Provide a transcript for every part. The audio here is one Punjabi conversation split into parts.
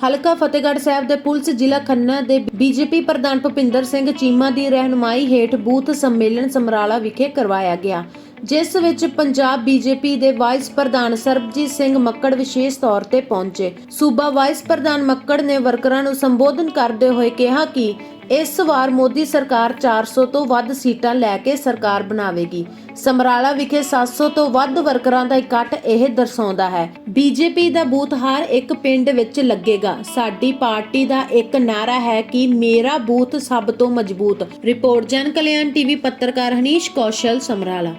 ਹਲਕਾ ਫਤਿਹਗੜ੍ਹ ਸਾਹਿਬ ਦੇ ਪੁਲਿਸ ਜ਼ਿਲ੍ਹਾ ਖੰਨਾ ਦੇ ਬੀਜੇਪੀ ਪ੍ਰਧਾਨ ਭੁਪਿੰਦਰ ਸਿੰਘ ਚੀਮਾ ਦੀ ਰਹਿਨੁਮਾਈ ਹੇਠ ਬੂਥ ਸੰਮੇਲਨ ਸਮਰਾਲਾ ਵਿਖੇ ਕਰਵਾਇਆ ਗਿਆ, ਜਿਸ ਵਿੱਚ ਪੰਜਾਬ ਬੀਜੇਪੀ ਦੇ ਵਾਈਸ ਪ੍ਰਧਾਨ ਸਰਬਜੀਤ ਸਿੰਘ ਮੱਕੜ ਵਿਸ਼ੇਸ਼ ਤੌਰ ਤੇ ਪਹੁੰਚੇ। ਸੂਬਾ ਵਾਈਸ ਪ੍ਰਧਾਨ ਮੱਕੜ ਨੇ ਵਰਕਰਾਂ ਨੂੰ ਸੰਬੋਧਨ ਕਰਦੇ ਹੋਏ ਕਿਹਾ ਕਿ ਇਸ ਵਾਰ ਮੋਦੀ ਸਰਕਾਰ 400 ਤੋਂ ਵੱਧ ਸੀਟਾਂ ਲੈ ਕੇ ਸਰਕਾਰ ਬਣਾਵੇਗੀ। ਸਮਰਾਲਾ ਵਿਖੇ 700 ਤੋਂ ਵੱਧ ਵਰਕਰਾਂ ਦਾ ਇਕੱਠ ਇਹ ਦਰਸਾਉਂਦਾ ਹੈ। ਬੀਜੇਪੀ ਦਾ ਬੂਥ ਹਰ ਇੱਕ ਪਿੰਡ ਵਿੱਚ ਲੱਗੇਗਾ। ਸਾਡੀ ਪਾਰਟੀ ਦਾ ਇੱਕ ਨਾਰਾ ਹੈ ਕਿ ਮੇਰਾ ਬੂਥ ਸਭ ਤੋਂ ਮਜ਼ਬੂਤ। ਰਿਪੋਰਟ ਜਨ ਕਲਿਆਣ ਟੀਵੀ ਪੱਤਰਕਾਰ ਹਨੀਸ਼ ਕੌਸ਼ਲ ਸਮਰਾਲਾ।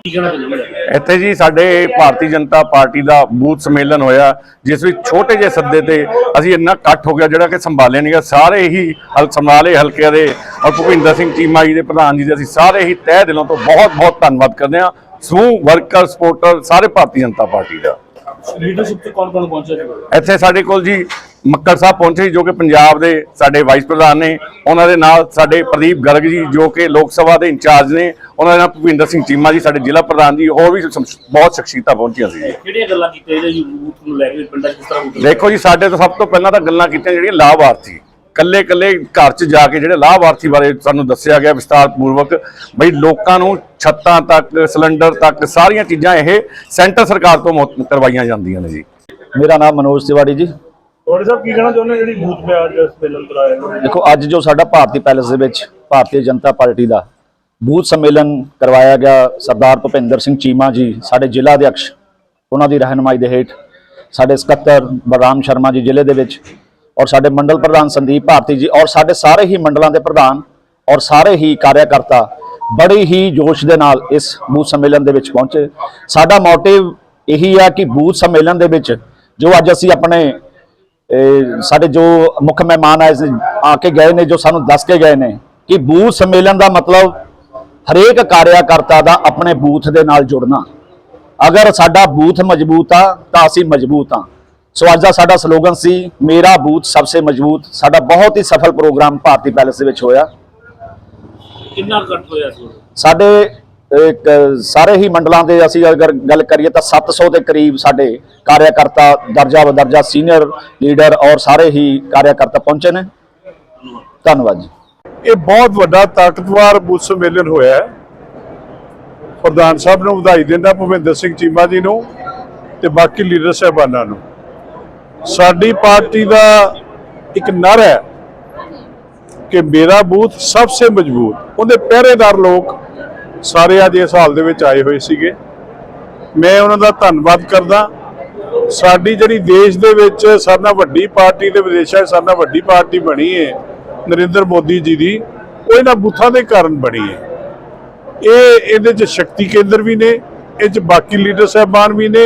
ਇੱਥੇ ਜੀ ਸਾਡੇ ਭਾਰਤੀ ਜਨਤਾ ਪਾਰਟੀ ਦਾ ਬੂਥ ਸੰਮੇਲਨ ਹੋਇਆ ਜਿਸ ਵਿੱਚ ਛੋਟੇ ਜਿਹੇ ਸੱਦੇ ਤੇ ਅਸੀਂ ਇੰਨਾ ਇਕੱਠ ਹੋ ਗਿਆ ਜਿਹੜਾ ਕਿ ਸੰਭਾਲਿਆ ਨਹੀਂ ਗਿਆ। ਸਾਰੇ ਹੀ ਹਲ ਸਮਰਾਲੇ ਹਲਕੇ ਦੇ ਔਰ ਭੁਪਿੰਦਰ ਸਿੰਘ ਚੀਮਾ ਜੀ ਦੇ ਪ੍ਰਧਾਨ ਜੀ ਦੇ ਅਸੀਂ ਸਾਰੇ ਹੀ ਤਹਿ ਦਿਲੋਂ ਤੋਂ ਬਹੁਤ ਬਹੁਤ ਧੰਨਵਾਦ ਕਰਦੇ ਹਾਂ। ਸਮੂਹ ਵਰਕਰ ਸਪੋਰਟਰ ਸਾਰੇ ਭਾਰਤੀ ਜਨਤਾ ਪਾਰਟੀ ਦਾ। ਲੀਡਰਸ਼ਿਪ ਤੇ ਕੌਣ ਕੌਣ ਪਹੁੰਚਿਆ ਜੀ? ਇੱਥੇ ਸਾਡੇ ਕੋਲ ਜੀ ਮੱਕੜ ਸਾਹਿਬ ਪਹੁੰਚੇ ਜੋ ਕਿ ਪੰਜਾਬ ਦੇ ਸਾਡੇ ਵਾਈਸ ਪ੍ਰਧਾਨ ਨੇ। ਉਹਨਾਂ ਦੇ ਨਾਲ ਸਾਡੇ ਪ੍ਰਦੀਪ ਗਰਗ ਜੀ ਜੋ ਕਿ ਲੋਕ ਸਭਾ ਦੇ ਇੰਚਾਰਜ ਨੇ। ਉਹਨਾਂ ਦੇ ਨਾਲ ਭੁਪਿੰਦਰ ਸਿੰਘ ਚੀਮਾ ਜੀ ਸਾਡੇ ਜ਼ਿਲ੍ਹਾ ਪ੍ਰਧਾਨ ਜੀ ਹੋਰ ਵੀ ਬਹੁਤ ਸ਼ਖਸੀਅਤਾਂ ਪਹੁੰਚੀਆਂ ਸੀ ਜੀ। ਕਿਹੜੀਆਂ ਗੱਲਾਂ ਕੀਤੀਆਂ ਜੀ? ਯੂਥ ਨੂੰ ਲੈ ਕੇ ਪਿੰਡਾਂ ਕਿਸ ਤਰ੍ਹਾਂ ਦੇਖੋ ਜੀ ਸਾਡੇ ਤੋਂ ਸਭ ਤੋਂ ਪਹਿਲਾਂ ਤਾਂ ਗੱਲਾਂ ਕੀਤੀਆਂ ਜਿਹੜੀਆਂ ਲਾਭਾਰਥੀ। ਕੱਲੇ ਕੱਲੇ ਘਰ 'ਚ ਜਾ ਕੇ ਜਿਹੜੇ ਲਾਭਾਰਥੀ ਬਾਰੇ ਸਾਨੂੰ ਦੱਸਿਆ ਗਿਆ ਵਿਸਤਾਰ ਪੂਰਵਕ ਬਈ ਲੋਕਾਂ ਨੂੰ ਛੱਤਾਂ ਤੱਕ ਸਿਲੰਡਰ ਤੱਕ ਸਾਰੀਆਂ ਚੀਜ਼ਾਂ ਇਹ ਸੈਂਟਰ ਸਰਕਾਰ ਤੋਂ ਮੁਹੱਈਆ ਕਰਵਾਈਆਂ ਜਾਂਦੀਆਂ ਨੇ ਜੀ। ਮੇਰਾ ਨਾਮ ਮਨੋਜ ਤਿਵਾੜੀ ਜੀ। ਤੁਹਾਡੇ ਸਾਹਿਬ ਕੀ ਕਹਿਣਾ ਚਾਹੁੰਦੇ ਜਿਹੜੀ ਬੂਥ ਅੱਜ ਸੰਮੇਲਨ ਕਰਾਇਆ ਦੇਖੋ ਅੱਜ ਜੋ ਸਾਡਾ ਭਾਰਤੀ ਪੈਲੇਸ ਦੇ ਵਿੱਚ ਭਾਰਤੀ ਜਨਤਾ ਪਾਰਟੀ ਦਾ ਬੂਥ ਸੰਮੇਲਨ ਕਰਵਾਇਆ ਗਿਆ ਸਰਦਾਰ ਭੁਪਿੰਦਰ ਸਿੰਘ ਚੀਮਾ ਜੀ ਸਾਡੇ ਜ਼ਿਲ੍ਹਾ ਅਧਿਕਸ਼ ਉਹਨਾਂ ਦੀ ਰਹਿਨਮਾਈ ਦੇ ਹੇਠ ਸਾਡੇ ਸਕੱਤਰ ਬਲਰਾਮ ਸ਼ਰਮਾ ਜੀ ਜ਼ਿਲ੍ਹੇ ਦੇ ਵਿੱਚ ਔਰ ਸਾਡੇ ਮੰਡਲ ਪ੍ਰਧਾਨ ਸੰਦੀਪ ਭਾਰਤੀ ਜੀ ਔਰ ਸਾਡੇ ਸਾਰੇ ਹੀ ਮੰਡਲਾਂ ਦੇ ਪ੍ਰਧਾਨ ਔਰ ਸਾਰੇ ਹੀ ਕਾਰਿਆਕਰਤਾ ਬੜੇ ਹੀ ਜੋਸ਼ ਦੇ ਨਾਲ ਇਸ ਬੂਥ ਸੰਮੇਲਨ ਦੇ ਵਿੱਚ ਪਹੁੰਚੇ। ਸਾਡਾ ਮੋਟਿਵ ਇਹੀ ਆ ਕਿ ਬੂਥ ਸੰਮੇਲਨ ਦੇ ਵਿੱਚ ਜੋ ਅੱਜ ਅਸੀਂ ਆਪਣੇ ਸਾਡੇ ਜੋ ਮੁੱਖ ਮਹਿਮਾਨ ਆਏ ਆ ਕੇ ਗਏ ਨੇ, ਜੋ ਸਾਨੂੰ ਦੱਸ ਕੇ ਗਏ ਨੇ ਕਿ ਬੂਥ ਸੰਮੇਲਨ ਦਾ ਮਤਲਬ ਹਰੇਕ ਕਾਰਿਆਕਰਤਾ ਦਾ ਆਪਣੇ ਬੂਥ ਦੇ ਨਾਲ ਜੁੜਨਾ। ਅਗਰ ਸਾਡਾ ਬੂਥ ਮਜ਼ਬੂਤ ਆ, ਤਾਂ ਅਸੀਂ ਮਜ਼ਬੂਤ ਆ। ਸੋ ਅੱਜ ਦਾ ਸਾਡਾ ਸਲੋਗਨ ਸੀ ਮੇਰਾ ਬੂਥ ਸਭ ਸੇ ਮਜ਼ਬੂਤ। ਸਾਡਾ ਬਹੁਤ ਹੀ ਸਫਲ ਪ੍ਰੋਗਰਾਮ ਭਾਰਤੀ ਪੈਲੇਸ ਦੇ ਵਿੱਚ ਹੋਇਆ। ਕਿੰਨਾ ਇਕੱਠ ਹੋਇਆ ਸੀ ਸਾਡੇ ਇੱਕ ਸਾਰੇ ਹੀ ਮੰਡਲਾਂ ਦੇ ਅਸੀਂ ਅਗਰ ਗੱਲ ਕਰੀਏ ਤਾਂ 700 ਦੇ ਕਰੀਬ ਸਾਡੇ ਕਾਰਿਆਕਰਤਾ ਦਰਜਾ ਬਦਰਜਾ ਸੀਨੀਅਰ ਲੀਡਰ ਔਰ ਸਾਰੇ ਹੀ ਕਾਰਿਆਕਰਤਾ ਪਹੁੰਚੇ ਨੇ। ਧੰਨਵਾਦ ਜੀ। ਇਹ ਬਹੁਤ ਵੱਡਾ ਤਾਕਤਵਰ ਬੂਥ ਸੰਮੇਲਨ ਹੋਇਆ ਹੈ। ਪ੍ਰਧਾਨ ਸਾਹਿਬ ਨੂੰ ਵਧਾਈ ਦਿੰਦਾ ਭੁਪਿੰਦਰ ਸਿੰਘ ਚੀਮਾ ਜੀ ਨੂੰ ਤੇ ਬਾਕੀ ਲੀਡਰ ਸਾਹਿਬਾਨਾਂ ਨੂੰ। ਸਾਡੀ ਪਾਰਟੀ ਦਾ ਇੱਕ ਨਰ ਹੈ ਕਿ ਮੇਰਾ ਬੂਥ ਸਭ ਤੋਂ ਮਜ਼ਬੂਤ, ਉਹਦੇ ਪਹਿਰੇਦਾਰ ਲੋਕ ਸਾਰੇ ਅੱਜ ਇਸ ਹਾਲ ਦੇ ਵਿੱਚ ਆਏ ਹੋਏ ਸੀਗੇ। ਮੈਂ ਉਹਨਾਂ ਦਾ ਧੰਨਵਾਦ ਕਰਦਾ। ਸਾਡੀ ਜਿਹੜੀ ਦੇਸ਼ ਦੇ ਵਿੱਚ ਸਾਡਾ ਵੱਡੀ ਪਾਰਟੀ ਤੇ ਵਿਦੇਸ਼ਾਂ 'ਚ ਨਾਲ ਵੱਡੀ ਪਾਰਟੀ ਬਣੀ ਹੈ, ਨਰਿੰਦਰ ਮੋਦੀ ਜੀ ਦੀ, ਉਹ ਇਹਨਾਂ ਬੂਥਾਂ ਦੇ ਕਾਰਨ ਬਣੀ ਹੈ। ਇਹ ਇਹਦੇ 'ਚ ਸ਼ਕਤੀ ਕੇਂਦਰ ਵੀ ਨੇ, ਇਹ 'ਚ ਬਾਕੀ ਲੀਡਰ ਸਾਹਿਬਾਨ ਵੀ ਨੇ,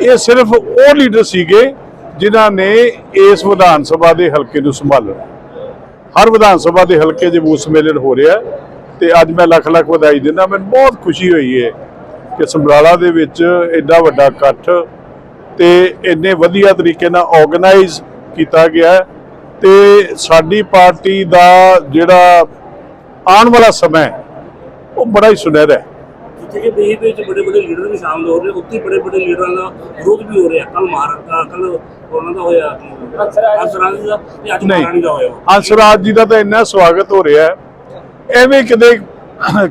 ਇਹ ਸਿਰਫ ਉਹ ਲੀਡਰ ਸੀਗੇ ਜਿਨ੍ਹਾਂ ਨੇ ਇਸ ਵਿਧਾਨ ਸਭਾ ਦੇ ਹਲਕੇ ਨੂੰ ਸੰਭਾਲਣਾ। ਹਰ ਵਿਧਾਨ ਸਭਾ ਦੇ ਹਲਕੇ 'ਚ ਬੂਥ ਸੰਮੇਲਨ ਹੋ ਰਿਹਾ ਹੈ ਤੇ ਅੱਜ ਮੈਂ ਲੱਖ ਲੱਖ ਵਧਾਈ ਦਿੰਦਾ। ਮੈਨੂੰ ਬਹੁਤ ਖੁਸ਼ੀ ਹੋਈ ਹੈ ਕਿ ਸਮਰਾਲਾ ਦੇ ਵਿੱਚ ਐਡਾ ਵੱਡਾ ਇਕੱਠ ਤੇ ਇੰਨੇ ਵਧੀਆ ਤਰੀਕੇ ਨਾਲ ਆਰਗੇਨਾਈਜ਼ ਕੀਤਾ ਗਿਆ ਹੈ ਤੇ ਸਾਡੀ ਪਾਰਟੀ ਦਾ ਜਿਹੜਾ ਆਉਣ ਵਾਲਾ ਸਮਾਂ ਉਹ ਬੜਾ ਹੀ ਸੁਨਹਿਰਾ ਹੈ। ਜਿੱਥੇ ਕਿ ਦੇਸ਼ ਦੇ ਵਿੱਚ ਬੜੇ ਬੜੇ ਲੀਡਰ ਵੀ ਸ਼ਾਮਲ ਹੋ ਰਹੇ ਉੱਥੇ ਬੜੇ ਬੜੇ ਲੀਡਰਾਂ ਦਾ ਵਿਰੋਧ ਵੀ ਹੋ ਰਿਹਾ। ਕੱਲ ਮਹਾਰਾਸ਼ਟਰ ਕੱਲ ਉਹਨਾਂ ਦਾ ਹੋਇਆ ਅਸਰਾਜ ਦਾ ਤੇ ਅੱਜ ਮਹਾਰਾਣੀ ਦਾ ਹੋਇਆ। ਹੰਸਰਾਜ ਜੀ ਦਾ ਤਾਂ ਇੰਨਾ ਸਵਾਗਤ ਹੋ ਰਿਹਾ ਐਵੇਂ ਕਿਤੇ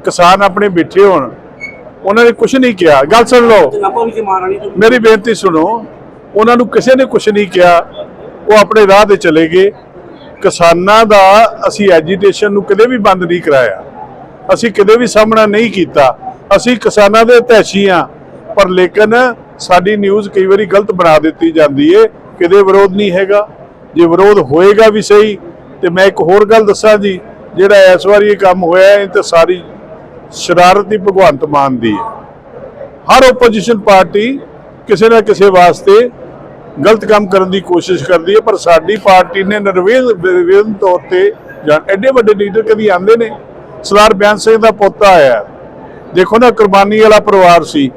ਕਿਸਾਨ ਆਪਣੇ ਬੈਠੇ ਹੋਣ ਉਹਨਾਂ ਨੇ ਕੁਝ ਨਹੀਂ ਕਿਹਾ। ਗੱਲ ਸੁਣ ਲਓ। ਮੇਰੀ ਬੇਨਤੀ ਸੁਣੋ। ਉਹਨਾਂ ਨੂੰ ਕਿਸੇ ਨੇ ਕੁਝ ਨਹੀਂ ਕਿਹਾ। ਉਹ ਆਪਣੇ ਰਾਹ ਤੇ ਚਲੇ ਗਏ। ਕਿਸਾਨਾਂ ਦਾ ਅਸੀਂ ਐਜੀਟੇਸ਼ਨ ਨੂੰ ਕਦੇ ਵੀ ਬੰਦ ਨਹੀਂ ਕਰਾਇਆ। ਅਸੀਂ ਕਦੇ ਵੀ ਸਾਹਮਣਾ ਨਹੀਂ ਕੀਤਾ। ਅਸੀਂ ਕਿਸਾਨਾਂ ਦੇ ਤੈਸ਼ੀ ਹਾਂ ਪਰ ਲੇਕਿਨ ਸਾਡੀ ਨਿਊਜ਼ ਕਈ ਵਾਰੀ ਗਲਤ ਬਣਾ ਦਿੱਤੀ ਜਾਂਦੀ ਏ ਕਿਤੇ ਵਿਰੋਧ ਨਹੀਂ ਹੈਗਾ। ਜੇ ਵਿਰੋਧ ਹੋਏਗਾ ਵੀ ਸਹੀ, ਤੇ ਮੈਂ ਇੱਕ ਹੋਰ ਗੱਲ ਦੱਸਾਂ ਜੀ, ਜਿਹੜਾ ਇਸ ਵਾਰੀ ਇਹ ਕੰਮ ਹੋਇਆ, ਇਹ ਤੇ ਸਾਰੀ ਸ਼ਰਾਰਤ ਹੀ ਭਗਵੰਤ ਮਾਨ ਦੀ ਹੈ ਹਰ ਆਪੋਜੀਸ਼ਨ ਪਾਰਟੀ ਕਿਸੇ ਨਾ ਕਿਸੇ ਵਾਸਤੇ ਗਲਤ ਕੰਮ ਕਰਨ ਦੀ ਕੋਸ਼ਿਸ਼ ਕਰਦੀ ਹੈ ਪਰ ਸਾਡੀ ਪਾਰਟੀ ਨੇ ਨਿਰਵੇਦ ਨਿਰਵੇਦਨ ਤੌਰ ਤੇ ਜਾਂ ਐਡੇ ਵੱਡੇ ਲੀਡਰ ਕਦੀ ਆਂਦੇ ਨੇ। ਸਰਦਾਰ ਬਿਆਨ ਸਿੰਘ ਦਾ ਪੋਤਾ ਆਇਆ ਦੇਖੋ ਨਾ, ਕੁਰਬਾਨੀ ਵਾਲਾ ਪਰਿਵਾਰ ਸੀ।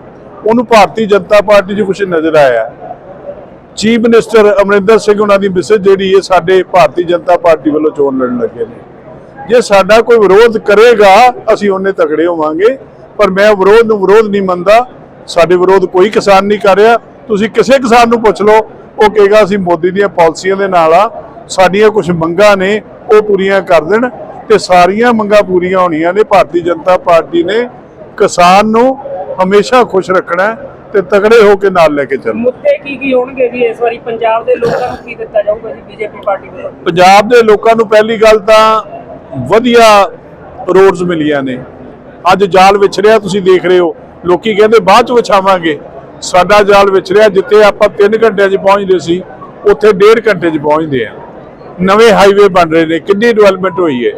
ਉਹਨੂੰ ਭਾਰਤੀ ਜਨਤਾ ਪਾਰਟੀ 'ਚ ਕੁਝ ਨਜ਼ਰ ਆਇਆ। ਚੀਫ ਮਿਨਿਸਟਰ ਅਮਰਿੰਦਰ ਸਿੰਘ ਉਹਨਾਂ ਦੀ ਮਿਸਜ ਜਿਹੜੀ ਹੈ ਸਾਡੇ ਭਾਰਤੀ ਜਨਤਾ ਪਾਰਟੀ ਵੱਲੋਂ ਚੋਣ ਲੜਨ ਲੱਗੇ ਨੇ। ਜੇ ਸਾਡਾ ਕੋਈ ਵਿਰੋਧ ਕਰੇਗਾ, ਅਸੀਂ ਉਹਨੇ ਤਕੜੇ ਹੋਵਾਂਗੇ। ਪਰ ਮੈਂ ਵਿਰੋਧ ਨੂੰ ਵਿਰੋਧ ਨਹੀਂ ਮੰਨਦਾ। ਸਾਡੇ ਵਿਰੋਧ ਕੋਈ ਕਿਸਾਨ ਨਹੀਂ ਕਰ ਰਿਹਾ। ਤੁਸੀਂ ਕਿਸੇ ਕਿਸਾਨ ਨੂੰ ਪੁੱਛ ਲਓ, ਉਹ ਕਹੇਗਾ, ਅਸੀਂ ਮੋਦੀ ਦੀਆਂ ਪਾਲਿਸੀਆਂ ਦੇ ਨਾਲ ਆ। ਸਾਡੀਆਂ ਕੁਝ ਮੰਗਾਂ ਨੇ, ਉਹ ਪੂਰੀਆਂ ਕਰ ਦੇਣ। ਤੇ ਸਾਰੀਆਂ ਮੰਗਾਂ ਪੂਰੀਆਂ ਹੋਣੀਆਂ ਨੇ, ਭਾਰਤੀ ਜਨਤਾ ਪਾਰਟੀ ਨੇ। ਕਿਸਾਨ ਨੂੰ ਹਮੇਸ਼ਾ ਖੁਸ਼ ਰੱਖਣਾ ਤੇ ਤਗੜੇ ਹੋ ਕੇ ਨਾਲ ਲੈ ਕੇ ਚੱਲਣਾ ਮੁੱਦੇ ਕੀ ਕੀ ਹੋਣਗੇ ਜੀ ਇਸ ਵਾਰੀ ਪੰਜਾਬ ਦੇ ਲੋਕਾਂ ਨੂੰ ਕੀ ਦਿੱਤਾ ਜਾਊਗਾ ਜੀ ਬੀਜੇਪੀ ਪਾਰਟੀ ਵੱਲੋਂ? ਪੰਜਾਬ ਦੇ ਲੋਕਾਂ ਨੂੰ ਪਹਿਲੀ ਗੱਲ ਤਾਂ ਵਧੀਆ ਰੋਡਸ ਮਿਲੀਆਂ ਨੇ। ਅੱਜ ਜਾਲ ਵਿਛ ਰਿਹਾ ਤੁਸੀਂ ਦੇਖ ਰਹੇ ਹੋ। ਲੋਕੀ ਕਹਿੰਦੇ ਬਾਅਦ ਚ ਵਿਛਾਵਾਂਗੇ। ਸਾਡਾ ਜਾਲ ਵਿਛ ਰਿਹਾ ਜਿੱਥੇ ਆਪਾਂ 3 ਘੰਟਿਆਂ 'ਚ ਪਹੁੰਚਦੇ ਸੀ ਉੱਥੇ 1.5 ਘੰਟੇ 'ਚ ਪਹੁੰਚਦੇ ਆ। ਨਵੇਂ ਹਾਈਵੇ ਬਣ ਰਹੇ ਨੇ ਕਿੰਨੀ ਡਿਵੈਲਪਮੈਂਟ ਹੋਈ ਹੈ।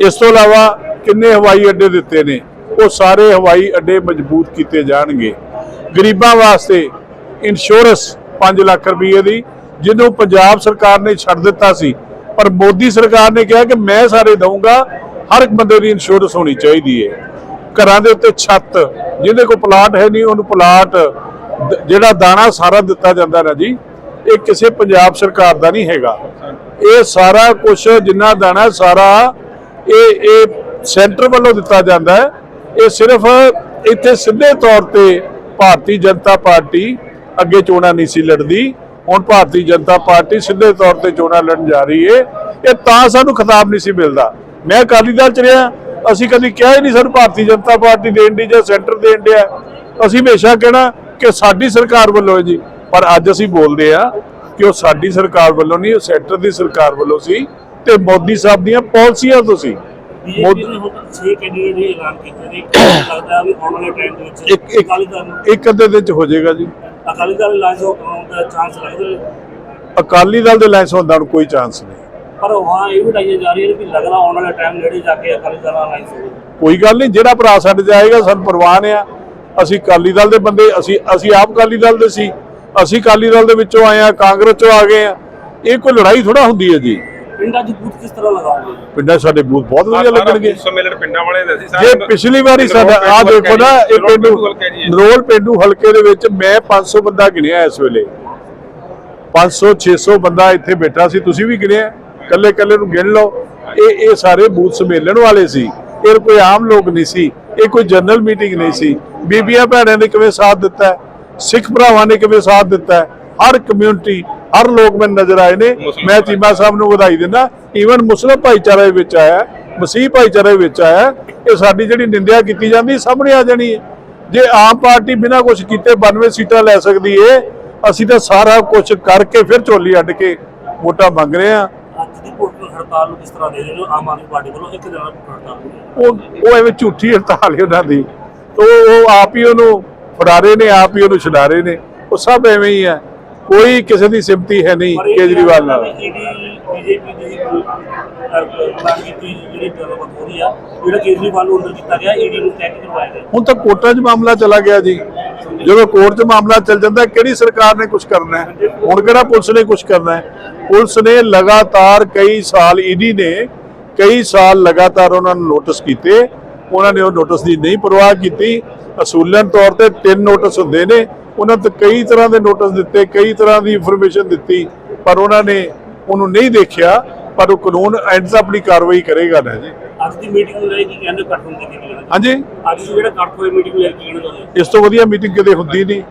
ਇਸ ਤੋਂ ਇਲਾਵਾ ਕਿੰਨੇ ਹਵਾਈ ਅੱਡੇ ਦਿੱਤੇ ਨੇ। ਉਹ ਸਾਰੇ ਹਵਾਈ ਅੱਡੇ ਮਜ਼ਬੂਤ ਕੀਤੇ ਜਾਣਗੇ। ਗਰੀਬਾਂ ਵਾਸਤੇ ਇੰਸ਼ੋਰੈਂਸ 5 ਲੱਖ ਰੁਪਏ ਦੀ, ਜਿਹਨੂੰ ਪੰਜਾਬ ਸਰਕਾਰ ਨੇ ਛੱਡ ਦਿੱਤਾ ਸੀ। ਪਰ ਮੋਦੀ ਸਰਕਾਰ ਨੇ ਕਿਹਾ ਕਿ ਮੈਂ ਸਾਰੇ ਦਊਂਗਾ, ਹਰ ਇੱਕ ਬੰਦੇ ਦੀ ਇੰਸ਼ੋਰੈਂਸ ਹੋਣੀ ਚਾਹੀਦੀ ਹੈ ਘਰਾਂ ਦੇ ਉੱਤੇ ਛੱਤ, ਜਿਹਦੇ ਕੋਲ ਪਲਾਟ ਹੈ ਨਹੀਂ, ਉਹਨੂੰ ਪਲਾਟ, ਜਿਹੜਾ ਦਾਣਾ ਸਾਰਾ ਦਿੱਤਾ ਜਾਂਦਾ ਨਾ ਜੀ, ਇਹ ਕਿਸੇ ਪੰਜਾਬ ਸਰਕਾਰ ਦਾ ਨਹੀਂ ਹੈਗਾ। ਇਹ ਸਾਰਾ ਕੁਝ ਜਿੰਨਾ ਦਾਣਾ ਸਾਰਾ ਇਹ ਇਹ ਸੈਂਟਰ ਵੱਲੋਂ ਦਿੱਤਾ ਜਾਂਦਾ ਹੈ। ਇਹ ਸਿਰਫ ਇੱਥੇ ਸਿੱਧੇ ਤੌਰ ਤੇ ਭਾਰਤੀ ਜਨਤਾ ਪਾਰਟੀ ਅੱਗੇ ਚੋਣਾਂ ਨਹੀਂ ਸੀ ਲੜਦੀ। ਹੁਣ ਭਾਰਤੀ ਜਨਤਾ ਪਾਰਟੀ ਸਿੱਧੇ ਤੌਰ ਤੇ ਚੋਣਾਂ ਲੜਨ ਜਾ ਰਹੀ ਹੈ ਇਹ ਤਾਂ ਸਾਨੂੰ ਖਿਤਾਬ ਨਹੀਂ ਸੀ ਮਿਲਦਾ। ਮੈਂ ਅਕਾਲੀ ਦਲ ਚ ਰਿਹਾ। ਅਸੀਂ ਕਦੀ ਕਿਹਾ ਹੀ ਨਹੀਂ ਸਾਨੂੰ ਭਾਰਤੀ ਜਨਤਾ ਪਾਰਟੀ ਦੇਣ ਦੀ ਜਾਂ ਸੈਂਟਰ ਦੇਣ ਡਿਆ। ਅਸੀਂ ਹਮੇਸ਼ਾ ਕਹਿਣਾ ਕਿ ਸਾਡੀ ਸਰਕਾਰ ਵੱਲੋਂ ਹੈ ਜੀ। ਪਰ ਅੱਜ ਅਸੀਂ ਬੋਲਦੇ ਆ ਕਿ ਉਹ ਸਾਡੀ ਸਰਕਾਰ ਵੱਲੋਂ ਨਹੀਂ, ਉਹ ਸੈਂਟਰ ਦੀ ਸਰਕਾਰ ਵੱਲੋਂ ਸੀ ਤੇ ਮੋਦੀ ਸਾਹਿਬ ਦੀਆਂ ਪਾਲਿਸੀਆਂ ਤੋਂ ਸੀ। ਬੀਜੇਪੀ ਨੇ ਹੁਣ 6 ਕੈਂਡੀਡੇਟ ਦੇ ਐਲਾਨ ਕੀਤੇ ਨੇ। ਲੱਗਦਾ ਵੀ ਆਉਣ ਵਾਲੇ ਟਾਈਮ ਦੇ ਵਿੱਚ ਇੱਕ ਇੱਕ ਅਕਾਲੀ ਦਲ ਨੂੰ ਇੱਕ ਅੱਧੇ ਦਿਨ ਚ ਹੋ ਜਾਏਗਾ ਜੀ। ਅਕਾਲੀ ਦਲ ਲਾਈਨ ਹੋਣ ਦਾ ਚਾਂਸ ਲੱਗਦਾ ਹੈ। ਅਕਾਲੀ ਦਲ ਦੇ ਲਾਇੰਸ ਹੋਣ ਦਾ ਕੋਈ ਚਾਂਸ ਨਹੀਂ। ਪਰ ਹਾਂ ਇਹ ਵੀ ਜਾ ਰਹੀਆਂ ਨੇ ਵੀ ਲੱਗਦਾ ਆਉਣ ਵਾਲੇ ਟਾਈਮ ਨੇੜੇ ਜਾ ਕੇ ਅਕਾਲੀ ਦਲ ਨਾਲ ਲਾਈਨ ਹੋਵੇ। ਕੋਈ ਗੱਲ ਨਹੀਂ ਜਿਹੜਾ ਭਰਾ ਸਾਡੇ ਜਾਏਗਾ ਸਾਨੂੰ ਪ੍ਰਵਾਨ ਆ। ਅਸੀਂ ਅਕਾਲੀ ਦਲ ਦੇ ਬੰਦੇ ਅਸੀਂ ਅਸੀਂ ਆਪ ਅਕਾਲੀ ਦਲ ਦੇ ਸੀ। ਅਸੀਂ ਅਕਾਲੀ ਦਲ ਦੇ ਵਿੱਚੋਂ ਆਏ ਆ ਕਾਂਗਰਸ ਚੋਂ ਆ ਗਏ ਆ। ਇਹ ਕੋਈ ਲੜਾਈ ਥੋੜਾ ਹੁੰਦੀ ਹੈ ਜੀ। ਪਿੰਡਾਂ 'ਚ ਬੂਥ ਕਿਸ ਤਰ੍ਹਾਂ ਲਗਾਓਗੇ? ਪਿੰਡਾਂ ਸਾਡੇ ਬੂਥ ਬਹੁਤ ਵਧੀਆ ਲੱਗਣਗੇ। ਸੰਮੇਲਨ ਪਿੰਡਾਂ ਵਾਲੇ ਦੇ ਸੀ ਜੇ ਪਿਛਲੀ ਵਾਰੀ ਸਾਡਾ ਆ ਦੇਖੋ ਨਾ ਇਹ ਪਿੰਡੂ ਨਰੋਲ ਪਿੰਡੂ ਹਲਕੇ ਦੇ ਵਿੱਚ ਮੈਂ 500 ਬੰਦਾ ਗਿਣਿਆ ਇਸ ਵੇਲੇ। 500 600 ਬੰਦਾ ਇੱਥੇ ਬੈਠਾ ਸੀ ਤੁਸੀਂ ਵੀ ਗਿਣਿਆ? ਕੱਲੇ ਕੱਲੇ ਨੂੰ ਗਿਣ ਲਓ। ਇਹ ਇਹ ਸਾਰੇ ਬੂਥ ਸੰਮੇਲਨ ਵਾਲੇ ਸੀ। ਇਹ ਕੋਈ ਆਮ ਲੋਕ ਨਹੀਂ ਸੀ। ਇਹ ਕੋਈ ਜਨਰਲ ਮੀਟਿੰਗ ਨਹੀਂ ਸੀ। ਬੀਬੀਆਂ ਭੈਣਾਂ ਨੇ ਕਿਵੇਂ ਸਾਥ ਦਿੱਤਾ? ਸਿੱਖ ਭਰਾਵਾਂ ਨੇ ਕਿਵੇਂ ਸਾਥ ਦਿੱਤਾ? ਹਰ ਕਮਿਊਨਿਟੀ ਹਰ ਲੋਕ ਮੈਨੂੰ ਨਜ਼ਰ ਆਏ ਨੇ। ਮੈਂ ਚੀਮਾ ਸਾਹਿਬ ਨੂੰ ਵਧਾਈ ਦਿੰਦਾ। ਈਵਨ ਮੁਸਲਿਮ ਭਾਈਚਾਰੇ ਵਿੱਚ ਆਇਆ ਮਸੀਹ ਭਾਈਚਾਰੇ ਵਿੱਚ ਆਇਆ। ਇਹ ਸਾਡੀ ਜਿਹੜੀ ਨਿੰਦਿਆ ਕੀਤੀ ਜਾਂਦੀ ਸਾਹਮਣੇ ਆ ਜਾਣੀ ਹੈ। ਜੇ ਆਮ ਪਾਰਟੀ ਬਿਨਾਂ ਕੁਝ ਕੀਤੇ 92 ਸੀਟਾਂ ਲੈ ਸਕਦੀ ਏ ਅਸੀਂ ਤਾਂ ਸਾਰਾ ਕੁਝ ਕਰਕੇ ਫਿਰ ਝੋਲੀ ਅੱਡ ਕੇ ਵੋਟਾਂ ਮੰਗ ਰਹੇ ਆ ਅੱਜ ਦੀ ਭੁੱਖ ਹੜਤਾਲ ਨੂੰ ਕਿਸ ਤਰ੍ਹਾਂ ਦੇ ਰਹੇ ਹੋ ਆਮ ਆਦਮੀ ਪਾਰਟੀ ਵੱਲੋਂ ਇੱਕ ਦਿਨ ਦਾ ਭੁੱਖ ਹੜਤਾਲ ਹੋਈ ਹੈ। ਉਹ ਉਹ ਐਵੇਂ ਝੂਠੀ ਹੜਤਾਲ ਹੈ ਉਹਨਾਂ ਦੀ। ਉਹ ਉਹ ਆਪ ਹੀ ਉਹਨੂੰ ਫੜਾ ਰਹੇ ਨੇ ਆਪ ਹੀ ਉਹਨੂੰ ਛਡਾ ਰਹੇ ਨੇ। ਉਹ ਸਭ ਐਵੇਂ ਹੀ ਹੈ। ਕੋਈ ਕਿਸੇ ਦੀ ਸਿੰਪਤੀ ਹੈ ਨਹੀਂ ਕੇਜਰੀਵਾਲ ਨਾਲ। ਈਡੀ ਬੀਜੇਪੀ ਦੀ ਪ੍ਰਧਾਨ ਕੀਤੀ ਜਿਹੜੀ ਗੱਲਬਾਤ ਹੋ ਰਹੀ ਆ ਜਿਹੜਾ ਕੇਜਰੀਵਾਲ ਨੂੰ ਅੰਦਰ ਕੀਤਾ ਗਿਆ ਈਡੀ ਨੂੰ ਚੈੱਕ ਕਰਵਾਇਆ ਗਿਆ। ਹੁਣ ਤਾਂ ਕੋਰਟਾਂ 'ਚ ਮਾਮਲਾ ਚਲਾ ਗਿਆ ਜੀ। ਜਦੋਂ ਕੋਰਟ 'ਚ ਮਾਮਲਾ ਚੱਲ ਜਾਂਦਾ ਕਿਹੜੀ ਸਰਕਾਰ ਨੇ ਕੁਝ ਕਰਨਾ ਹੈ? ਹੁਣ ਕਿਹੜਾ ਪੁਲਿਸ ਨੇ ਕੁਝ ਕਰਨਾ ਹੈ? ਪੁਲਿਸ ਨੇ ਲਗਾਤਾਰ ਕਈ ਸਾਲ ਈਡੀ ਨੇ ਕਈ ਸਾਲ ਲਗਾਤਾਰ ਉਹਨਾਂ ਨੂੰ ਨੋਟਿਸ ਕੀਤੇ। ਉਹਨਾਂ ਨੇ ਉਹ ਨੋਟਿਸ ਦੀ ਨਹੀਂ ਪਰਵਾਹ ਕੀਤੀ। ਅਸੂਲਨ ਤੌਰ ਤੇ ਤਿੰਨ ਨੋਟਿਸ ਹੁੰਦੇ ਨੇ। ਉਹਨਾਂ ਤੇ ਕਈ ਤਰ੍ਹਾਂ ਦੇ ਨੋਟਿਸ ਦਿੱਤੇ ਕਈ ਤਰ੍ਹਾਂ ਦੀ ਇਨਫੋਰਮੇਸ਼ਨ ਦਿੱਤੀ ਪਰ ਉਹਨਾਂ ਨੇ ਉਹਨੂੰ ਨਹੀਂ ਦੇਖਿਆ ਪਰ ਉਹ ਕਾਨੂੰਨ ਐਂਡ ਆਪਣੀ ਕਾਰਵਾਈ ਕਰੇਗਾ ਨਾ ਜੀ। ਅੱਜ ਦੀ ਮੀਟਿੰਗ ਨੂੰ ਲੈ ਕੇ ਕਹਿੰਦੇ ਕੱਟ ਹੁੰਦੀ ਕਹਿਣਾ ਹਾਂਜੀ? ਅੱਜ ਜਿਹੜਾ ਕੱਟ ਹੋਈ ਮੀਟਿੰਗ ਲੈ ਕੇ ਕਹਿਣਾ ਚਾਹੁੰਦੇ ਇਸ ਤੋਂ ਵਧੀਆ ਮੀਟਿੰਗ ਕਦੇ ਹੁੰਦੀ ਨਹੀਂ।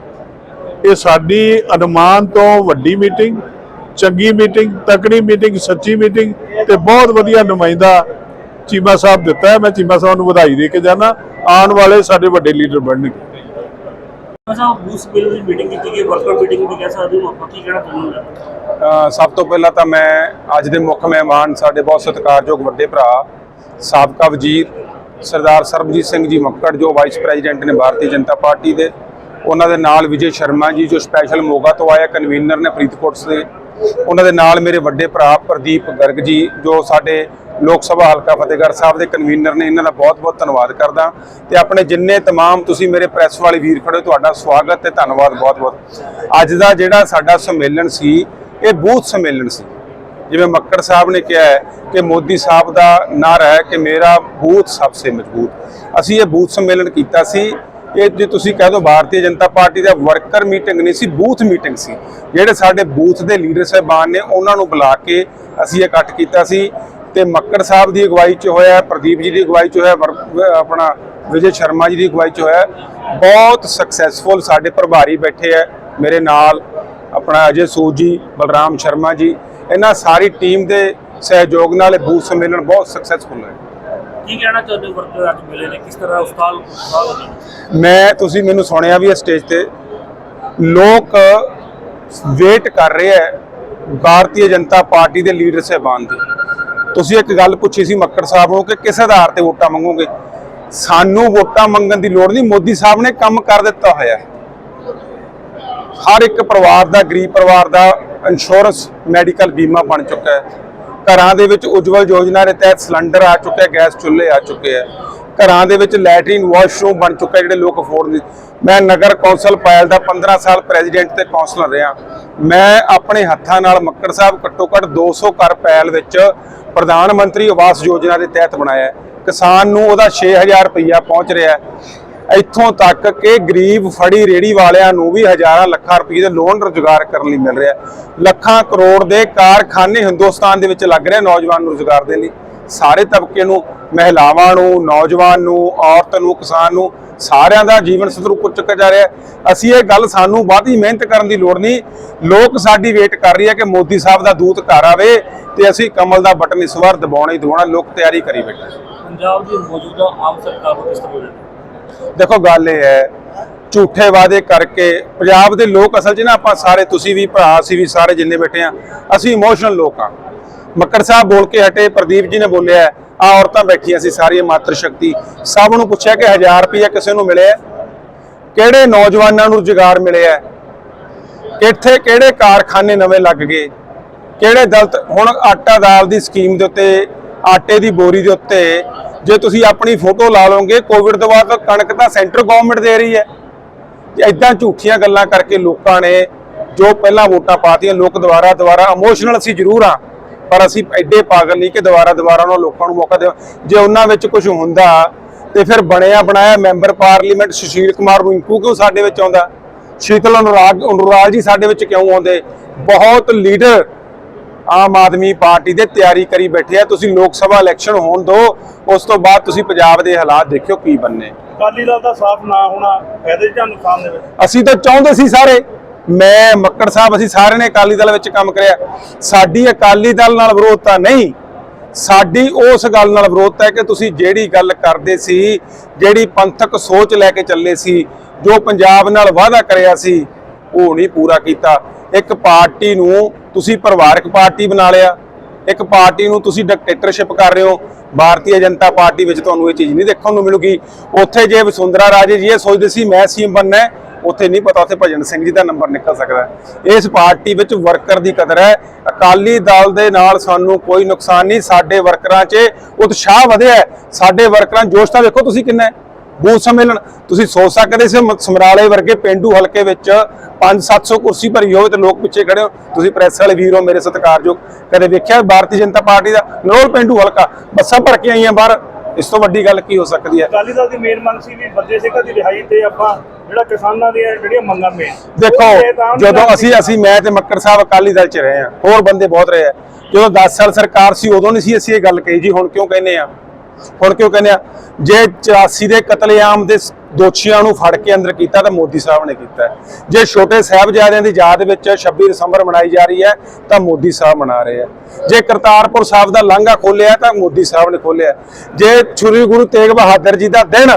ਇਹ ਸਾਡੀ ਅਨੁਮਾਨ ਤੋਂ ਵੱਡੀ ਮੀਟਿੰਗ ਚੰਗੀ ਮੀਟਿੰਗ ਤਕੜੀ ਮੀਟਿੰਗ ਸੱਚੀ ਮੀਟਿੰਗ ਤੇ ਬਹੁਤ ਵਧੀਆ ਨੁਮਾਇੰਦਾ ਚੀਮਾ ਸਾਹਿਬ ਦਿੱਤਾ ਹੈ। ਮੈਂ ਚੀਮਾ ਸਾਹਿਬ ਨੂੰ ਵਧਾਈ ਦੇ ਕੇ ਜਾਣਾ ਆਉਣ ਵਾਲੇ ਸਾਡੇ ਵੱਡੇ ਲੀਡਰ ਬਣਨਗੇ। ਅੱਛਾ ਬੂਸ ਬਿੱਲ ਦੀ ਮੀਟਿੰਗ ਕੀਤੀ ਗਈ ਵਰਕਰ ਮੀਟਿੰਗ ਵੀ ਕਹਿ ਸਕਦੇ ਹਾਂ ਆਪਾਂ, ਕੀ ਕਹਿਣਾ ਚਾਹੁੰਦੇ ਸਭ ਤੋਂ ਪਹਿਲਾਂ ਤਾਂ ਮੈਂ ਅੱਜ ਦੇ ਮੁੱਖ ਮਹਿਮਾਨ ਸਾਡੇ ਬਹੁਤ ਸਤਿਕਾਰਯੋਗ ਵੱਡੇ ਭਰਾ, ਸਾਬਕਾ ਵਜ਼ੀਰ ਸਰਦਾਰ ਸਰਬਜੀਤ ਸਿੰਘ ਜੀ ਮੱਕੜ, ਜੋ ਵਾਈਸ ਪ੍ਰੈਜ਼ੀਡੈਂਟ ਨੇ ਭਾਰਤੀ ਜਨਤਾ ਪਾਰਟੀ ਦੇ, ਉਹਨਾਂ ਦੇ ਨਾਲ ਵਿਜੇ ਸ਼ਰਮਾ ਜੀ, ਜੋ ਸਪੈਸ਼ਲ ਮੋਗਾ ਤੋਂ ਆਇਆ ਕਨਵੀਨਰ ਨੇ ਫਰੀਦਕੋਟ ਦੇ, ਉਹਨਾਂ ਦੇ ਨਾਲ ਮੇਰੇ ਵੱਡੇ ਭਰਾ ਪ੍ਰਦੀਪ ਗਰਗ ਜੀ, ਜੋ ਸਾਡੇ ਲੋਕ ਸਭਾ ਹਲਕਾ ਫਤਿਹਗੜ੍ਹ ਸਾਹਿਬ ਦੇ ਕਨਵੀਨਰ ਨੇ, ਇਹਨਾਂ ਦਾ ਬਹੁਤ-ਬਹੁਤ ਧੰਨਵਾਦ ਕਰਦਾ। ਤੇ ਆਪਣੇ ਜਿੰਨੇ ਤਮਾਮ ਤੁਸੀਂ ਮੇਰੇ ਪ੍ਰੈਸ ਵਾਲੇ ਵੀਰ ਖੜੇ ਤੁਹਾਡਾ ਸਵਾਗਤ ਤੇ ਧੰਨਵਾਦ ਬਹੁਤ-ਬਹੁਤ ਅੱਜ ਦਾ ਜਿਹੜਾ ਸਾਡਾ ਸੰਮੇਲਨ ਸੀ, ਇਹ ਬੂਥ ਸੰਮੇਲਨ ਸੀ। ਜਿਵੇਂ ਮੱਕੜ ਸਾਹਿਬ ਨੇ ਕਿਹਾ ਹੈ ਕਿ ਮੋਦੀ ਸਾਹਿਬ ਦਾ ਨਾਰਾ ਹੈ ਕਿ ਮੇਰਾ ਬੂਥ ਸਭ ਸੇ ਮਜ਼ਬੂਤ। ਅਸੀਂ ਇਹ ਬੂਥ ਸੰਮੇਲਨ ਕੀਤਾ ਸੀ। ਇਹ ਜੇ ਤੁਸੀਂ ਕਹਿ ਦੋ ਭਾਰਤੀ ਜਨਤਾ ਪਾਰਟੀ ਦਾ ਵਰਕਰ ਮੀਟਿੰਗ ਨਹੀਂ ਸੀ, ਬੂਥ ਮੀਟਿੰਗ ਸੀ। ਜਿਹੜੇ ਸਾਡੇ ਬੂਥ ਦੇ ਲੀਡਰ ਸਾਹਿਬਾਨ ਨੇ, ਉਹਨਾਂ ਨੂੰ ਬੁਲਾ ਕੇ ਅਸੀਂ ਇਕੱਠ ਕੀਤਾ ਸੀ। ਤੇ ਮੱਕੜ ਸਾਹਿਬ ਦੀ ਅਗਵਾਈ 'ਚ ਹੋਇਆ ਪ੍ਰਦੀਪ ਜੀ ਦੀ ਅਗਵਾਈ 'ਚ ਹੋਇਆ ਆਪਣਾ ਵਿਜੇ ਸ਼ਰਮਾ ਜੀ ਦੀ ਅਗਵਾਈ 'ਚ ਹੋਇਆ ਬਹੁਤ ਸਕਸੈਸਫੁਲ ਸਾਡੇ ਪ੍ਰਭਾਰੀ ਬੈਠੇ ਹੈ ਮੇਰੇ ਨਾਲ ਆਪਣਾ ਅਜੇ ਸੂਦ ਜੀ ਬਲਰਾਮ ਸ਼ਰਮਾ ਜੀ ਇਹਨਾਂ ਸਾਰੀ ਟੀਮ ਦੇ ਸਹਿਯੋਗ ਨਾਲ ਇਹ ਬੂਥ ਸੰਮੇਲਨ ਬਹੁਤ ਸਕਸੈਸਫੁਲ ਹੈ। ਕੀ ਕਹਿਣਾ ਚਾਹੁੰਦੇ ਹੋ ਵਰਕਰ ਅੱਜ ਮਿਲੇ ਨੇ? ਕਿਸ ਤਰ੍ਹਾਂ ਨੇ? ਮੈਂ ਤੁਸੀਂ ਮੈਨੂੰ ਸੁਣਿਆ ਵੀ ਹੈ ਸਟੇਜ ਤੇ ਲੋਕ ਵੇਟ ਕਰ ਰਹੇ ਹੈ ਭਾਰਤੀ ਜਨਤਾ ਪਾਰਟੀ ਦੇ ਲੀਡਰ ਸਾਹਿਬਾਨ ਦੀ। ਤੁਸੀਂ ਇੱਕ ਗੱਲ ਪੁੱਛੀ ਸੀ ਮੱਕੜ ਸਾਹਿਬ ਨੂੰ ਕਿ ਕਿਸ ਆਧਾਰ ਤੇ ਵੋਟਾਂ ਮੰਗੋਗੇ? ਸਾਨੂੰ ਵੋਟਾਂ ਮੰਗਣ ਦੀ ਲੋੜ ਨਹੀਂ, ਮੋਦੀ ਸਾਹਿਬ ਨੇ ਕੰਮ ਕਰ ਦਿੱਤਾ ਹੋਇਆ। ਹਰ ਇੱਕ ਪਰਿਵਾਰ ਦਾ, ਗਰੀਬ ਪਰਿਵਾਰ ਦਾ ਇੰਸ਼ੋਰੈਂਸ ਮੈਡੀਕਲ ਬੀਮਾ ਬਣ ਚੁੱਕਾ ਹੈ। ਘਰਾਂ ਦੇ ਵਿੱਚ ਉਜਵਲ ਯੋਜਨਾ ਦੇ ਤਹਿਤ ਸਿਲੰਡਰ ਆ ਚੁੱਕੇ ਗੈਸ ਚੁੱਲ੍ਹੇ ਆ ਚੁੱਕੇ ਹੈ। ਘਰਾਂ ਦੇ ਵਿੱਚ ਲੈਟਰਿਨ ਵਾਸ਼ਰੂਮ ਬਣ ਚੁੱਕਾ ਜਿਹੜੇ ਲੋਕ ਅਫੋਰਡ ਨਹੀਂ। ਮੈਂ ਨਗਰ ਕੌਂਸਲ ਪਾਇਲ ਦਾ 15 ਸਾਲ ਪ੍ਰੈਜ਼ੀਡੈਂਟ ਤੇ ਕੌਂਸਲਰ ਰਿਹਾ। ਮੈਂ ਆਪਣੇ ਹੱਥਾਂ ਨਾਲ ਮੱਕੜ ਸਾਹਿਬ ਘੱਟੋ ਘੱਟ 200 ਘਰ ਪੈਲ ਵਿੱਚ ਪ੍ਰਧਾਨ ਮੰਤਰੀ ਆਵਾਸ ਯੋਜਨਾ ਦੇ ਤਹਿਤ ਬਣਾਇਆ ਕਿਸਾਨ ਨੂੰ ਉਹਦਾ 6000 ਰੁਪਈਆ ਪਹੁੰਚ ਰਿਹਾ ਇੱਥੋਂ ਤੱਕ ਕਿ ਗਰੀਬ ਫੜੀ ਰੇੜੀ ਵਾਲਿਆਂ ਨੂੰ ਵੀ ਹਜ਼ਾਰਾਂ ਲੱਖਾਂ ਰੁਪਏ ਦੇ ਲੋਨ ਰੁਜ਼ਗਾਰ ਕਰਨ ਲਈ ਮਿਲ ਰਿਹਾ ਲੱਖਾਂ ਕਰੋੜ ਦੇ ਕਾਰਖਾਨੇ ਹਿੰਦੁਸਤਾਨ ਦੇ ਵਿੱਚ ਲੱਗ ਰਹੇ ਨੌਜਵਾਨ ਨੂੰ ਰੁਜ਼ਗਾਰ ਦੇ ਲਈ। ਸਾਰੇ ਤਬਕੇ ਨੂੰ, ਮਹਿਲਾਵਾਂ ਨੂੰ, ਨੌਜਵਾਨ ਨੂੰ, ਔਰਤ ਨੂੰ, ਕਿਸਾਨ ਨੂੰ, ਸਾਰਿਆਂ ਦਾ ਜੀਵਨ ਸਤਰ ਉੱਪਰ ਚੁੱਕਿਆ ਜਾ ਰਿਹਾ ਅਸੀਂ ਇਹ ਗੱਲ ਸਾਨੂੰ ਬਾਹਲੀ ਮਿਹਨਤ ਕਰਨ ਦੀ ਲੋੜ ਨਹੀਂ। ਲੋਕ ਸਾਡੀ ਵੇਟ ਕਰ ਰਹੀ ਹੈ ਕਿ ਮੋਦੀ ਸਾਹਿਬ ਦਾ ਦੂਤ ਘਰ ਆਵੇ। ਤੇ ਅਸੀਂ ਕਮਲ ਦਾ ਬਟਨ ਇਸ ਵਾਰ ਦਬਾਉਣਾ ਹੀ ਦਬਾਉਣਾ ਲੋਕ ਤਿਆਰੀ ਕਰੀ ਬੈਠੇ ਪੰਜਾਬ ਦੀ ਮੌਜੂਦਾ ਆਮ ਸਰਕਾਰ ਨੂੰ ਕਿਸ ਤਰ੍ਹਾਂ ਦੇਖੋ ਗੱਲ ਇਹ ਹੈ ਝੂਠੇ ਵਾਅਦੇ ਕਰਕੇ ਪੰਜਾਬ ਦੇ ਲੋਕ ਅਸਲ 'ਚ ਨਾ ਆਪਾਂ ਸਾਰੇ ਤੁਸੀਂ ਵੀ ਭਰਾ ਅਸੀਂ ਵੀ ਸਾਰੇ ਜਿੰਨੇ ਬੈਠੇ ਆ ਅਸੀਂ ਇਮੋਸ਼ਨਲ ਲੋਕ ਆ। ਮੱਕੜ ਸਾਹਿਬ ਬੋਲ ਕੇ ਹਟੇ ਪ੍ਰਦੀਪ ਜੀ ਨੇ ਬੋਲਿਆ ਆ ਔਰਤਾਂ ਬੈਠੀਆਂ ਸੀ ਸਾਰੀਆਂ ਮਾਤਰ ਸ਼ਕਤੀ। ਸਭ ਨੂੰ ਪੁੱਛਿਆ ਕਿ 1000 ਰੁਪਏ ਕਿਸੇ ਨੂੰ ਮਿਲਿਆ? ਕਿਹੜੇ ਨੌਜਵਾਨਾਂ ਨੂੰ ਰੁਜ਼ਗਾਰ ਮਿਲਿਆ? ਕਿੱਥੇ ਕਿਹੜੇ ਕਾਰਖਾਨੇ ਨਵੇਂ ਲੱਗ ਗਏ? ਕਿਹੜੇ ਦਲਤ ਹੁਣ ਆਟਾ ਦਾਲ ਦੀ ਸਕੀਮ ਦੇ ਉੱਤੇ, ਆਟੇ ਦੀ ਬੋਰੀ ਦੇ ਉੱਤੇ, ਜੇ ਤੁਸੀਂ ਆਪਣੀ ਫੋਟੋ ਲਾ ਲਓਗੇ ਕੋਵਿਡ ਤੋਂ ਬਾਅਦ ਕਣਕ ਤਾਂ ਸੈਂਟਰ ਗਵਰਨਮੈਂਟ ਦੇ ਰਹੀ ਹੈ। ਇਦਾਂ ਝੂਠੀਆਂ ਗੱਲਾਂ ਕਰਕੇ ਲੋਕਾਂ ਨੇ ਜੋ ਪਹਿਲਾਂ ਵੋਟਾਂ ਪਾਤੀਆਂ, ਲੋਕ ਦੁਬਾਰਾ ਦੁਬਾਰਾ ਇਮੋਸ਼ਨਲ ਅਸੀਂ ਜ਼ਰੂਰ ਆ। ਪਰ ਅਸੀਂ ਐਡੇ ਪਾਗਲ ਨਹੀਂ ਕਿ ਦੁਬਾਰਾ ਦੁਬਾਰਾ ਉਹਨਾਂ ਲੋਕਾਂ ਨੂੰ ਮੌਕਾ ਦੇ ਜੇ ਉਹਨਾਂ ਵਿੱਚ ਕੁਝ ਹੁੰਦਾ, ਤੇ ਫਿਰ ਬਣਿਆ ਬਣਾਇਆ ਮੈਂਬਰ ਪਾਰਲੀਮੈਂਟ ਸੁਸ਼ੀਲ ਕੁਮਾਰ ਰਿੰਕੂ ਕਿਉਂ ਸਾਡੇ ਵਿੱਚ ਆਉਂਦਾ? ਸ਼ੀਤਲ ਅਨੁਰਾਗ ਅਨੁਰਾਗ ਜੀ ਸਾਡੇ ਵਿੱਚ ਕਿਉਂ ਆਉਂਦੇ? ਬਹੁਤ ਲੀਡਰ ਆਮ ਆਦਮੀ ਪਾਰਟੀ ਦੇ ਤਿਆਰੀ ਕਰੀ ਬੈਠੇ ਆ। ਤੁਸੀਂ ਲੋਕ ਸਭਾ ਇਲੈਕਸ਼ਨ ਹੋਣ ਦਿਓ ਉਸ ਤੋਂ ਬਾਅਦ ਤੁਸੀਂ ਪੰਜਾਬ ਦੇ ਹਾਲਾਤ ਦੇਖਿਓ ਕੀ ਬੰਨੇ। ਅਕਾਲੀ ਦਲ ਦਾ ਸਾਫ਼ ਨਾ ਹੋਣਾ ਫਾਇਦੇ ਜਾਂ ਨੁਕਸਾਨ ਦੇ ਵਿੱਚ? ਅਸੀਂ ਤਾਂ ਚਾਹੁੰਦੇ ਸੀ ਸਾਰੇ ਮੈਂ ਮੱਕੜ ਸਾਹਿਬ ਅਸੀਂ ਸਾਰਿਆਂ ਨੇ ਅਕਾਲੀ ਦਲ ਵਿੱਚ ਕੰਮ ਕਰਿਆ। ਸਾਡੀ ਅਕਾਲੀ ਦਲ ਨਾਲ ਵਿਰੋਧਤਾ ਨਹੀਂ ਸਾਡੀ ਉਸ ਗੱਲ ਨਾਲ ਵਿਰੋਧਤਾ ਹੈ ਕਿ ਤੁਸੀਂ ਜਿਹੜੀ ਗੱਲ ਕਰਦੇ ਸੀ ਜਿਹੜੀ ਪੰਥਕ ਸੋਚ ਲੈ ਕੇ ਚੱਲੇ ਸੀ ਜੋ ਪੰਜਾਬ ਨਾਲ ਵਾਅਦਾ ਕਰਿਆ ਸੀ ਉਹ ਨਹੀਂ ਪੂਰਾ ਕੀਤਾ। ਇੱਕ ਪਾਰਟੀ ਨੂੰ ਤੁਸੀਂ ਪਰਿਵਾਰਕ ਪਾਰਟੀ ਬਣਾ ਲਿਆ ਇੱਕ ਪਾਰਟੀ ਨੂੰ ਤੁਸੀਂ ਡਿਕਟੇਟਰਸ਼ਿਪ ਕਰ ਰਹੇ ਹੋ। ਭਾਰਤੀ ਜਨਤਾ ਪਾਰਟੀ ਵਿੱਚ ਤੁਹਾਨੂੰ ਇਹ ਚੀਜ਼ ਨਹੀਂ ਦੇਖਣ ਨੂੰ ਮਿਲੂਗੀ। ਉੱਥੇ ਜੇ ਵਸੁੰਧਰਾ ਰਾਜੇ ਜੀ ਇਹ ਸੋਚਦੇ ਸੀ ਮੈਂ ਸੀਐਮ ਬਣਨਾ ਹੈ, ਉੱਥੇ ਨਹੀਂ ਪਤਾ ਉੱਥੇ ਭਜਨ ਸਿੰਘ ਜੀ ਦਾ ਨੰਬਰ ਨਿਕਲ ਸਕਦਾ ਇਸ ਪਾਰਟੀ ਵਿੱਚ ਵਰਕਰ ਦੀ ਕਦਰ ਹੈ। ਅਕਾਲੀ ਦਲ ਦੇ ਨਾਲ ਸਾਨੂੰ ਕੋਈ ਨੁਕਸਾਨ ਨਹੀਂ ਸਾਡੇ ਵਰਕਰਾਂ 'ਚ ਉਤਸ਼ਾਹ ਵਧਿਆ ਸਾਡੇ ਵਰਕਰਾਂ ਜੋਸ਼ ਤਾਂ ਵੇਖੋ ਤੁਸੀਂ ਕਿੰਨਾ ਬੂਥ ਸੰਮੇਲਨ। ਤੁਸੀਂ ਸੋਚ ਸਕਦੇ ਸੀ ਸਮਰਾਲੇ ਵਰਗੇ ਪਿੰਡੂ ਹਲਕੇ ਵਿੱਚ 5-700 ਕੁਰਸੀ ਭਰੀ ਹੋਵੇ ਤੇ ਲੋਕ ਪਿੱਛੇ ਖੜੇ ਹੋ ਤੁਸੀਂ ਪ੍ਰੈਸ ਵਾਲੇ ਵੀਰ ਹੋ ਮੇਰੇ ਸਤਿਕਾਰਯੋਗ। ਕਦੇ ਵੇਖਿਆ ਭਾਰਤੀ ਜਨਤਾ ਪਾਰਟੀ ਦਾ ਨਰੋਲ ਪਿੰਡੂ ਹਲਕਾ? ਬੱਸਾਂ ਭਰ ਕੇ ਆਈਆਂ ਬਾਹਰ। ਇਸ ਤੋਂ ਵੱਡੀ ਗੱਲ ਕੀ ਹੋ ਸਕਦੀ ਹੈ? ਅਕਾਲੀ ਦਲ ਦੀ ਮੇਨ ਮੰਗ ਸੀ ਵੀ ਬੰਦੇ ਸਿੰਘਾਂ ਦੀ ਰਿਹਾਈ ਤੇ ਆਪਾਂ ਜਿਹੜਾ ਕਿਸਾਨਾਂ ਦੀਆਂ ਜਿਹੜੀਆਂ ਮੰਗਾਂ ਮੇਨ ਦੇਖੋ ਜਦੋਂ ਅਸੀਂ ਅਸੀਂ ਮੈਂ ਤੇ ਮੱਕੜ ਸਾਹਿਬ ਅਕਾਲੀ ਦਲ ਚ ਰਹੇ ਹਾਂ ਹੋਰ ਬੰਦੇ ਬਹੁਤ ਰਹੇ ਆ। ਜਦੋਂ 10 ਸਾਲ ਸਰਕਾਰ ਸੀ ਉਦੋਂ ਨਹੀਂ ਸੀ ਅਸੀਂ ਇਹ ਗੱਲ ਕਹੀ ਜੀ ਹੁਣ ਕਿਉਂ ਕਹਿੰਦੇ ਆ? ਹੁਣ ਕਿਉਂ ਕਹਿੰਦੇ ਆ? ਜੇ 84 ਦੇ ਕਤਲੇਆਮ ਦੇ ਦੋਸ਼ੀਆਂ ਨੂੰ ਫੜ ਕੇ ਅੰਦਰ ਕੀਤਾ ਤਾਂ ਮੋਦੀ ਸਾਹਿਬ ਨੇ ਕੀਤਾ ਜੇ ਛੋਟੇ ਸਾਹਿਬਜ਼ਾਦਿਆਂ ਦੀ ਯਾਦ ਵਿੱਚ 26 ਦਸੰਬਰ ਮਨਾਈ ਜਾ ਰਹੀ ਹੈ, ਤਾਂ ਮੋਦੀ ਸਾਹਿਬ ਮਨਾ ਰਹੇ ਆ। ਜੇ ਕਰਤਾਰਪੁਰ ਸਾਹਿਬ ਦਾ ਲਾਂਘਾ ਖੋਲਿਆ ਤਾਂ ਮੋਦੀ ਸਾਹਿਬ ਨੇ ਖੋਲਿਆ ਜੇ ਸ੍ਰੀ ਗੁਰੂ ਤੇਗ ਬਹਾਦਰ ਜੀ ਦਾ ਦਿਨ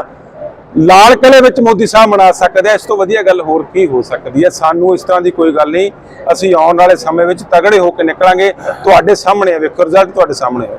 ਲਾਲ ਕਿਲੇ ਵਿੱਚ ਮੋਦੀ ਸਾਹਿਬ ਮਨਾ ਸਕਦੇ ਆ, ਇਸ ਤੋਂ ਵਧੀਆ ਗੱਲ ਹੋਰ ਕੀ ਹੋ ਸਕਦੀ ਹੈ? ਸਾਨੂੰ ਇਸ ਤਰ੍ਹਾਂ ਦੀ ਕੋਈ ਗੱਲ ਨਹੀਂ। ਅਸੀਂ ਆਉਣ ਵਾਲੇ ਸਮੇਂ ਵਿੱਚ ਤਗੜੇ ਹੋ ਕੇ ਨਿਕਲਾਂਗੇ। ਤੁਹਾਡੇ ਸਾਹਮਣੇ ਆ, ਵੇਖੋ ਰਿਜ਼ਲਟ ਤੁਹਾਡੇ ਸਾਹਮਣੇ ਆ।